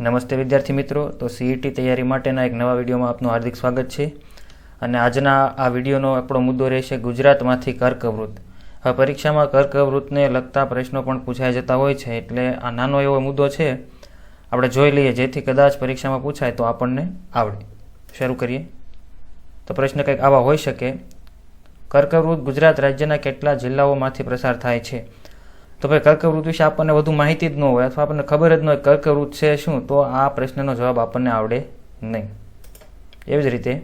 નમસ્તે વિદ્યાર્થી મિત્રો. તો સીઈટી તૈયારી માટેના એક નવા વિડીયોમાં આપનું હાર્દિક સ્વાગત છે. અને આજના આ વિડીયોનો આપણો મુદ્દો રહેશે ગુજરાતમાંથી કર્કવૃત્ત હવે પરીક્ષામાં કર્કવૃતને લગતા પ્રશ્નો પણ પૂછાઈ જતા હોય છે. એટલે આ નાનો એવો મુદ્દો છે. આપણે જોઈ લઈએ. જેથી કદાચ પરીક્ષામાં પૂછાય તો આપણને આવડે. શરૂ કરીએ. તો પ્રશ્ન કંઈક આવા હોઈ શકે. કર્કવૃત્ત ગુજરાત રાજ્યના કેટલા જિલ્લાઓમાંથી પ્રસાર થાય છે? તો ભાઈ કર્કવૃત વિશે આપણને વધુ માહિતી જ ન હોય અથવા આપણને ખબર જ ન હોય કર્કવૃત છે શું, તો આ પ્રશ્નનો જવાબ આપણને આવડે નહીં. એવી જ રીતે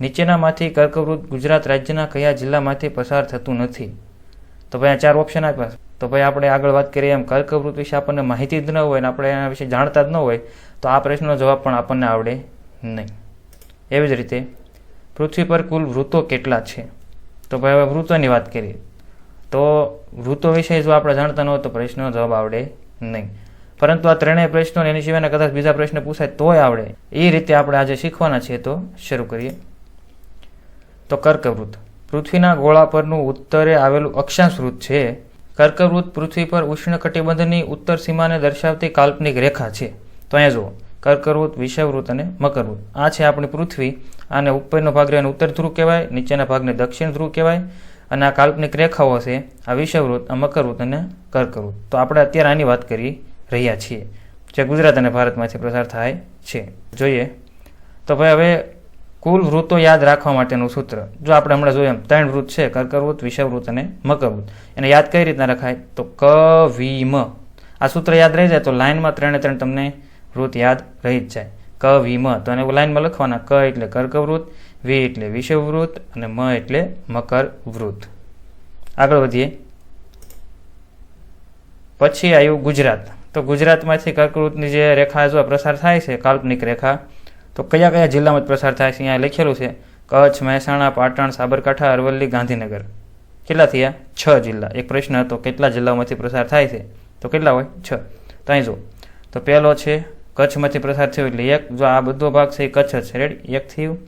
નીચેનામાંથી કર્કવૃત ગુજરાત રાજ્યના કયા જિલ્લામાંથી પસાર થતું નથી? તો ભાઈ આ ચાર ઓપ્શન આપ્યા. તો ભાઈ આપણે આગળ વાત કરીએ એમ કર્કવૃત વિશે આપણને માહિતી જ ન હોય ને આપણે એના વિશે જાણતા જ ન હોય, તો આ પ્રશ્નનો જવાબ પણ આપણને આવડે નહીં. એવી જ રીતે પૃથ્વી પર કુલ વૃત્તો કેટલા છે? તો ભાઈ હવે વૃત્તોની વાત કરીએ. તો વૃત્તો વિશે જો આપણે જાણતા ન હોય તો પ્રશ્નનો જવાબ આવડે નહીં. પરંતુ આ ત્રણેય પ્રશ્નો એની સિવાયના કદાચ બીજા પ્રશ્ન પૂછાય તોય આવડે. એ રીતે આપણે આજે શીખવાના છીએ તો શરૂ કરીએ. તો કર્કવૃત્ત પૃથ્વીના ગોળા પરનું ઉત્તરે આવેલું અક્ષાંશ વૃત્ત છે. કર્કવૃત્ત પૃથ્વી પર ઉષ્ણકટિબંધની ઉત્તર સીમાને દર્શાવતી કાલ્પનિક રેખા છે. તો અહીંયા જુઓ. કર્કવૃત્ત વિષવવૃત્ત અને મકરવૃત્ત આ છે આપણી પૃથ્વી. આને ઉપરનો ભાગ રહ્યો ઉત્તર ધ્રુવ કહેવાય, નીચેના ભાગને દક્ષિણ ધ્રુવ કહેવાય. અને આ કાલ્પનિક રેખાઓ છે, આ વિષવવૃત્ત આ મકરવૃત્ત અને કર્કવૃત્ત. તો આપણે અત્યારે આની વાત કરી રહ્યા છીએ, જે ગુજરાત અને ભારતમાંથી પ્રસાર થાય છે. જોઈએ. તો ભાઈ હવે કુલ વૃત્તો યાદ રાખવા માટેનું સૂત્ર. જો આપણે હમણાં જોઈએ એમ, ત્રણ વૃત્ત છે, કર્કવૃત્ત વિષવવૃત્ત અને મકરવૃત્ત. એને યાદ કઈ રીતના રખાય? તો ક, વી, મ. આ સૂત્ર યાદ રહી જાય તો લાઇનમાં ત્રણે ત્રણ તમને વૃત્ત યાદ રહી જ જાય. ક, વી, મ. તો એને લાઇનમાં લખવાના, ક એટલે કર્કવૃત્ત વી એટલે વિષવવૃત્ત અને મ એટલે મકર વૃત્ત. આગળ વધીએ. પછી આવ્યું ગુજરાત. તો ગુજરાતમાંથી કર્કવૃત્તની જે રેખા જો પ્રસાર થાય છે, કાલ્પનિક રેખા, તો કયા કયા જિલ્લામાં પ્રસાર થાય છે, અહીંયા લખેલું છે, કચ્છ, મહેસાણા, પાટણ, સાબરકાંઠા, અરવલ્લી, ગાંધીનગર. કેટલા થયા? છ જિલ્લા. એક પ્રશ્ન હતો, કેટલા જિલ્લાઓમાંથી પ્રસાર થાય છે? તો કેટલા હોય? છ. તો અહીં જો તો પહેલો છે, કચ્છમાંથી પ્રસાર થયો એટલે એક. જો આ બધો ભાગ છે, એ કચ્છ જ છે. રેડી એક થયું.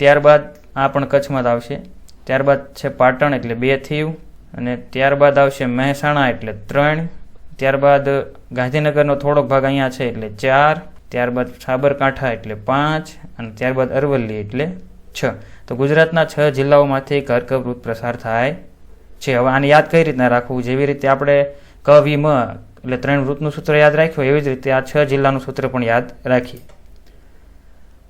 ત્યારબાદ આ પણ કચ્છમાં જ આવશે. ત્યારબાદ છે પાટણ એટલે બે થયું અને ત્યારબાદ આવશે મહેસાણા એટલે ત્રણ. ત્યારબાદ ગાંધીનગરનો થોડોક ભાગ અહીંયા છે એટલે ચાર. ત્યારબાદ સાબરકાંઠા એટલે પાંચ અને ત્યારબાદ અરવલ્લી એટલે છ. તો ગુજરાતના છ જિલ્લાઓમાંથી કર્કવૃત પ્રસાર થાય છે. હવે આને યાદ કઈ રીતના રાખવું? જેવી રીતે આપણે ક મ એટલે ત્રણ વૃત્તનું સૂત્ર યાદ રાખ્યું, એવી જ રીતે આ છ જિલ્લાનું સૂત્ર પણ યાદ રાખીએ.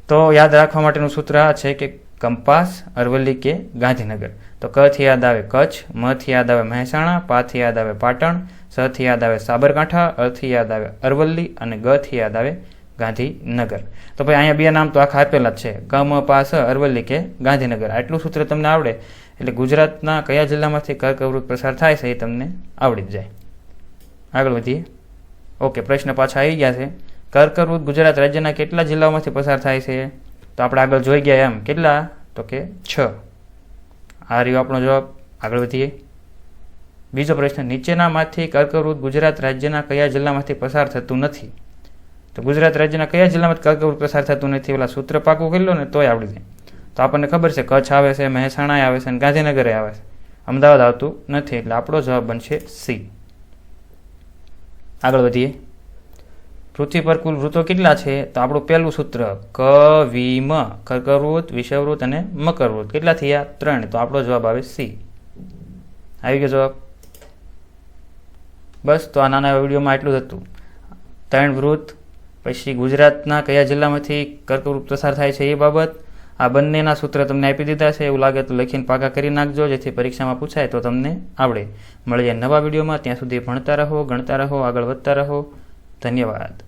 તો યાદ રાખવા માટેનું સૂત્ર આ છે કે કંપાસ, અરવલ્લી કે ગાંધીનગર. તો ક યાદ આવે કચ્છ, મ યાદ આવે મહેસાણા, પા યાદ આવે પાટણ, સ થી યાદ આવે સાબરકાંઠા, અ યાદ આવે અરવલ્લી અને ગ થી યાદ આવે ગાંધીનગર. તો ભાઈ અહીંયા બે નામ તો આખા આપેલા જ છે. કમ મ, પા અરવલ્લી કે ગાંધીનગર. આટલું સૂત્ર તમને આવડે એટલે ગુજરાતના કયા જિલ્લામાંથી કર્કવૃત્ત પ્રસાર થાય છે એ તમને આવડી જ જાય. આગળ વધીએ. ઓકે, પ્રશ્ન પાછા આવી ગયા છે. કર્કવૃત્ત ગુજરાત રાજ્યના કેટલા જિલ્લાઓમાંથી પસાર થાય છે? તો આપણે આગળ જોઈ ગયા એમ. કેટલા? તો કે છ. આ રહ્યો આપણો જવાબ. આગળ વધીએ. બીજો પ્રશ્ન, નીચેનામાંથી કર્કવૃત ગુજરાત રાજ્યના કયા જિલ્લામાંથી પસાર થતું નથી? તો ગુજરાત રાજ્યના કયા જિલ્લામાંથી કર્કવૃત પસાર થતું નથી? પેલા સૂત્ર પાકું કરી લો ને તોય આવડી જાય. તો આપણને ખબર છે, કચ્છ આવે છે મહેસાણાએ આવે છે અને ગાંધીનગરે આવે છે. અમદાવાદ આવતું નથી. એટલે આપણો જવાબ બનશે સી. આગળ વધીએ. પૃથ્વી પર કુલ વૃત્તો કેટલા છે? તો આપણું પહેલું સૂત્ર, ક વિમ કર્કવૃત કર્કવૃત્ત અને મકરવૃત. કેટલા થયા? ત્રણ. તો આપણો જવાબ આવે સી. આવી ગયો જવાબ. બસ, તો આ નાના વિડીયોમાં એટલું જ હતું. ત્રણ વૃત્ત પછી ગુજરાતના કયા જિલ્લામાંથી કર્કવૃત પ્રસાર થાય છે એ બાબત. આ બંનેના સૂત્ર તમને આપી દીધા છે. એવું લાગે તો લખીને પાકા કરી નાખજો, જેથી પરીક્ષામાં પૂછાય તો તમને આવડે. મળીએ નવા વિડીયોમાં. ત્યાં સુધી ભણતા રહો, ગણતા રહો, આગળ વધતા રહો. ધન્યવાદ.